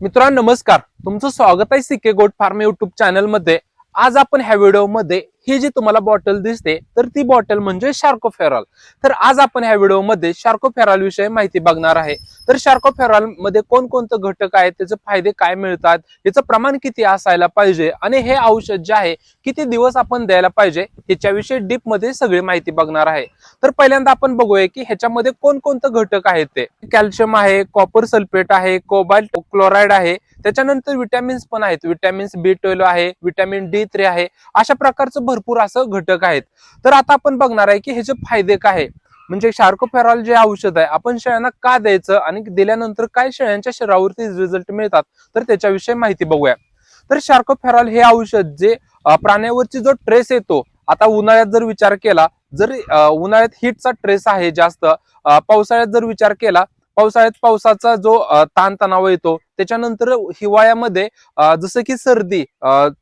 मित्रांनो नमस्कार. तुमचं स्वागत आहे सिके गोट फार्म युट्यूब चॅनलमध्ये आज आपण ह्या व्हिडिओमध्ये ही जी तुम्हाला बॉटल दिसते तर ती बॉटल म्हणजे शार्कोफेरॉल तर आज आपण ह्या व्हिडिओमध्ये शार्कोफेरॉल विषयी माहिती बघणार आहे. तर शार्कोफेरॉलमध्ये कोणकोणते घटक आहेत त्याचे फायदे काय मिळतात याचं प्रमाण किती असायला पाहिजे आणि हे औषध जे आहे किती दिवस आपण द्यायला पाहिजे ह्याच्याविषयी डीपमध्ये सगळी माहिती बघणार आहे. तर पहिल्यांदा आपण बघूया की ह्याच्यामध्ये कोणकोणते घटक आहेत ते. कॅल्शियम आहे कॉपर सल्फेट आहे कोबाल्ट क्लोराईड आहे त्याच्यानंतर विटॅमिन्स पण आहेत. विटॅमिन्स बी ट्वेल्व आहे विटॅमिन डी थ्री आहे अशा प्रकारचं भरपूर असं घटक आहेत. तर आता आपण बघणार आहे की ह्याचे फायदे काय आहे? म्हणजे शार्कोफेरॉल जे औषध आहे आपण शेळ्यांना का द्यायचं आणि दिल्यानंतर काय शेळ्यांच्या शरीरावरती रिझल्ट मिळतात? तर त्याच्याविषयी माहिती बघूया. तर शार्कोफेरॉल हे औषध जे प्राण्यावरची जो ट्रेस येतो आता उन्हाळ्यात जर विचार केला जर उन्हाळ्यात हिटचा ट्रेस आहे जास्त पावसाळ्यात जर विचार केला पावसाळ्यात पावसाचा जो ताणतणाव येतो त्याच्यानंतर हिवाळ्यामध्ये जसं की सर्दी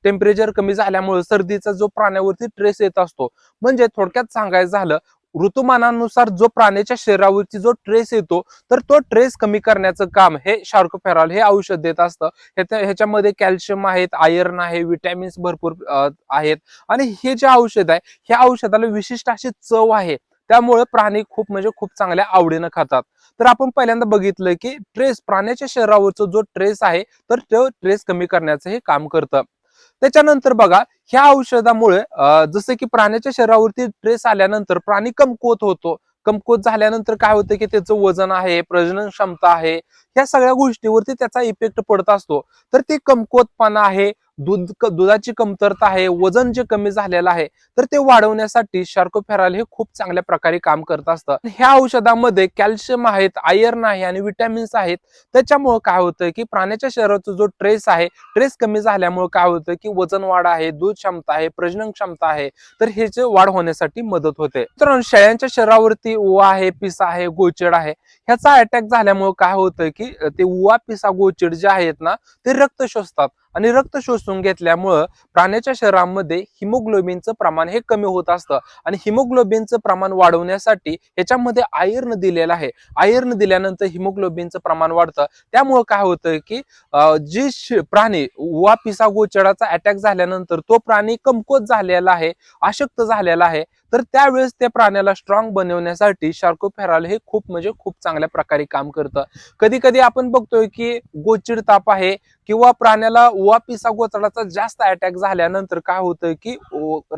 टेम्परेचर कमी झाल्यामुळे सर्दीचा जो प्राण्यावरती ट्रेस येत असतो. म्हणजे थोडक्यात सांगायचं झालं ऋतुमानानुसार जो प्राण्याच्या शरीरावरती जो ट्रेस येतो तर तो ट्रेस कमी करण्याचं काम हे शार्कोफेरॉल हे औषध देत असतं. ह्याच्यामध्ये कॅल्शियम आहेत आयर्न आहे विटॅमिन्स भरपूर आहेत. आणि हे जे औषध आहे ह्या औषधाला विशिष्ट अशी चव आहे. त्यामुळे प्राणी खूप म्हणजे खूप चांगल्या आवडीनं खातात. तर आपण पहिल्यांदा बघितलं की ट्रेस प्राण्याच्या शरीरावरचा जो ट्रेस आहे तर तो ट्रेस कमी करण्याचं हे काम करतं. त्याच्यानंतर बघा ह्या औषधामुळे जसं की प्राण्याच्या शरीरावरती ट्रेस आल्यानंतर प्राणी कमकुवत होतो. कमकुवत झाल्यानंतर काय होतं की त्याचं वजन आहे प्रजनन क्षमता आहे ह्या सगळ्या गोष्टीवरती त्याचा इफेक्ट पडत असतो. तर ती कमकुवतपणा आहे दूध दुधाची कमतरता आहे वजन जे कमी झालेलं आहे तर ते वाढवण्यासाठी शार्कोफेराल हे खूप चांगल्या प्रकारे काम करत असतं. ह्या औषधामध्ये कॅल्शियम आहेत आयर्न आहे आणि विटॅमिन्स आहेत. त्याच्यामुळे काय होतं की प्राण्याच्या शरीराचा जो ट्रेस आहे ट्रेस कमी झाल्यामुळे काय होतं की वजन वाढ आहे दूध क्षमता आहे प्रजनन क्षमता आहे तर हे जे वाढ होण्यासाठी मदत होते. तर शेळ्यांच्या शरीरावरती ओ आहे पिसा आहे गोचड आहे. ह्याचा अटॅक झाल्यामुळे काय होतं की ते उवा पिसा गोचिड जे आहेत ना ते रक्त शोषतात. आणि रक्त शोषून घेतल्यामुळं प्राण्याच्या शरीरामध्ये हिमोग्लोबिनचं प्रमाण हे कमी होत असतं. आणि हिमोग्लोबिनचं प्रमाण वाढवण्यासाठी ह्याच्यामध्ये आयर्न दिलेलं आहे. आयर्न दिल्यानंतर हिमोग्लोबिनचं प्रमाण वाढतं. त्यामुळं काय होतं की जे जी प्राणी वा पिसा गोचडाचा अटॅक झाल्यानंतर तो प्राणी कमकुवत झालेला आहे अशक्त झालेला आहे. तर त्यावेळेस त्या प्राण्याला स्ट्रॉंग बनवण्यासाठी शार्कोफेराल हे खूप म्हणजे खूप चांगल्या प्रकारे काम करतं. कधी कधी आपण बघतोय की गोचिड ताप आहे किंवा प्राण्याला वा पिसा गोचडाचा जास्त अटॅक झाल्यानंतर काय होतं की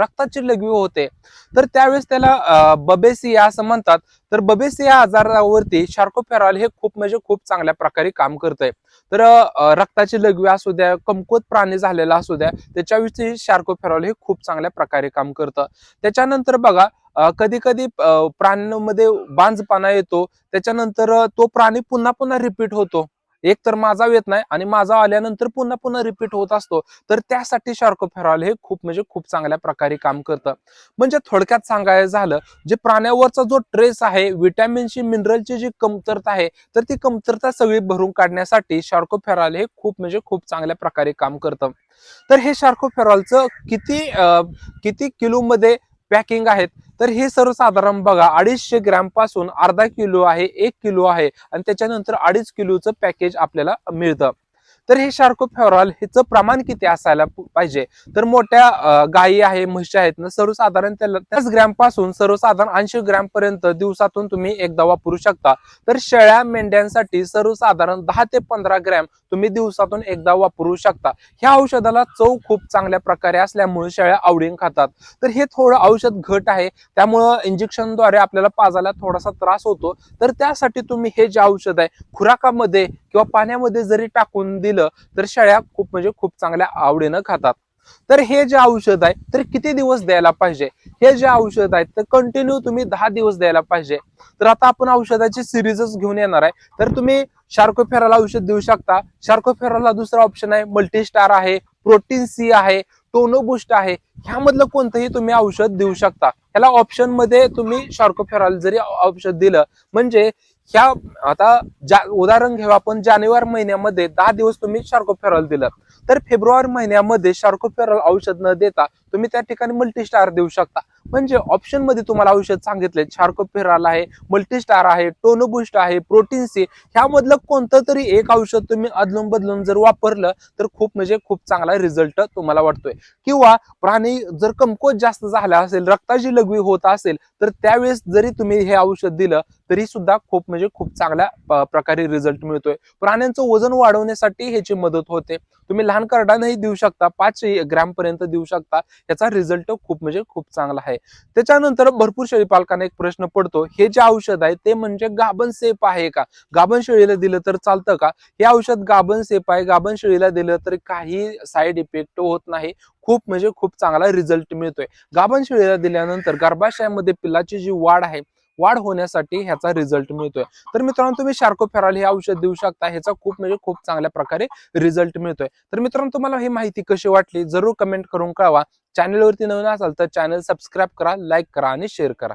रक्ताची लघवी होते. तर त्यावेळेस त्याला बबेसिया असं म्हणतात. तर बबेसिया आजारावरती शार्कोफेरॉल हे खूप म्हणजे खूप चांगल्या प्रकारे काम करतंय. तर रक्ताची लघवी असू द्या कमकुवत प्राणी झालेला असू द्या त्याच्याविषयी शार्कोफेरॉल हे खूप चांगल्या प्रकारे काम करतं. त्याच्यानंतर बघा कधी कधी प्राण्यांमध्ये बांजपणा येतो. त्याच्यानंतर तो प्राणी पुन्हा पुन्हा रिपीट होतो. एक तर माझा येत नाही आणि माझा आल्यानंतर पुन्हा पुन्हा रिपीट होत असतो. तर त्यासाठी शार्कोफेरॉल हे खूप म्हणजे खूप चांगल्या प्रकारे काम करतं. म्हणजे थोडक्यात सांगायचं झालं जे प्राण्यावरचा जो ट्रेस आहे विटॅमिनची मिनरलची जी कमतरता आहे तर ती कमतरता सगळी भरून काढण्यासाठी शार्कोफेरॉल हे खूप म्हणजे खूप चांगल्या प्रकारे काम करतं. तर हे शार्कोफेरॉलचं किती अं, किती किलो मध्ये पॅकिंग आहेत. तर हे सर्वसाधारण बघा अडीचशे ग्रॅमपासून अर्धा किलो आहे एक किलो आहे. आणि त्याच्यानंतर अडीच किलोचं पॅकेज आपल्याला मिळतं. तर हे शार्कोफेरॉल ह्याचं प्रमाण किती असायला पाहिजे? तर मोठ्या गायी आहे म्हशी आहेत ना सर्वसाधारण त्याला त्याच ग्रॅमपासून सर्वसाधारण ऐंशी ग्रॅम पर्यंत दिवसातून तुम्ही एकदा वापरू शकता. तर शेळ्या मेंढ्यांसाठी सर्वसाधारण दहा ते पंधरा ग्रॅम तुम्ही दिवसातून एकदा वापरू शकता. ह्या औषधाला चव खूप चांगल्या प्रकारे असल्यामुळे शेळ्या आवडीने खातात. तर हे थोडं औषध घट आहे त्यामुळं इंजेक्शनद्वारे आपल्याला पाजायला थोडासा त्रास होतो. तर त्यासाठी तुम्ही हे जे औषध आहे खुराकामध्ये किंवा पाण्यामध्ये जरी टाकून दिलं तर शेळ्या खूप म्हणजे खूप चांगल्या आवडीनं खातात. तर हे जे औषध आहे तर किती दिवस द्यायला पाहिजे? हे जे औषध आहे तर कंटिन्यू तुम्ही दहा दिवस द्यायला पाहिजे. तर आता आपण औषधाची सिरीजच घेऊन येणार आहे. तर तुम्ही शार्कोफेराला औषध देऊ शकता. शार्कोफेराला दुसरा ऑप्शन आहे मल्टीस्टार आहे प्रोटीन सी आहे टोनो बुस्ट आहे. ह्यामधलं कोणतंही तुम्ही औषध देऊ शकता. ह्याला ऑप्शनमध्ये तुम्ही शार्कोफेरॉल जरी औषध दिलं म्हणजे ह्या आता ज्या उदाहरण घेऊ आपण जानेवारी महिन्यामध्ये दहा दिवस तुम्ही शार्कोफेरॉल दिलं. तर फेब्रुवारी महिन्यामध्ये शार्कोफेरॉल औषध न देता तुम्ही त्या ठिकाणी मल्टीस्टार देऊ शकता. म्हणजे ऑप्शनमध्ये तुम्हाला औषध सांगितले. शार्कोफेराल आहे मल्टीस्टार आहे टोनोबुस्ट आहे प्रोटीन सी ह्यामधलं कोणतं तरी एक औषध तुम्ही अदलून बदलून जर वापरलं तर खूप म्हणजे खूप चांगला रिझल्ट तुम्हाला वाटतोय. किंवा प्राणी जर कमकोत जास्त झाला असेल रक्ताची लघवी होत असेल तर त्यावेळेस जरी तुम्ही हे औषध दिलं तरी सुद्धा खूप म्हणजे खूप चांगल्या प्रकारे रिझल्ट मिळतोय. प्राण्यांचं वजन वाढवण्यासाठी ह्याची मदत होते. तुम्ही लहान कार्डानंही देऊ शकता पाच ग्रॅम पर्यंत देऊ शकता. याचा रिझल्ट खूप म्हणजे खूप चांगला आहे. त्याच्यानंतर भरपूर शेळी पालकांना एक प्रश्न पडतो हे जे औषध आहे ते म्हणजे गाभण सेफ आहे का? गाभण शेळीला दिलं तर चालतं का? हे औषध गाभण सेफ आहे गाभण शेळीला दिलं तर काही साईड इफेक्ट होत नाही. खूप म्हणजे खूप चांगला रिझल्ट मिळतोय. गाभण शेळीला दिल्यानंतर गर्भाशयामध्ये पिल्लाची जी वाढ आहे वाढ होण्यासाठी ह्याचा रिझल्ट मिळतोय. तर मित्रांनो तुम्ही शार्कोफेरॉल हे औषध देऊ शकता. ह्याचा खूप म्हणजे खूप चांगल्या प्रकारे रिझल्ट मिळतोय. तर मित्रांनो तुम्हाला ही माहिती कशी वाटली? जरूर कमेंट करून कळवा. चॅनलवरती नवीन असाल तर चॅनल सबस्क्राईब करा लाईक करा आणि शेअर करा.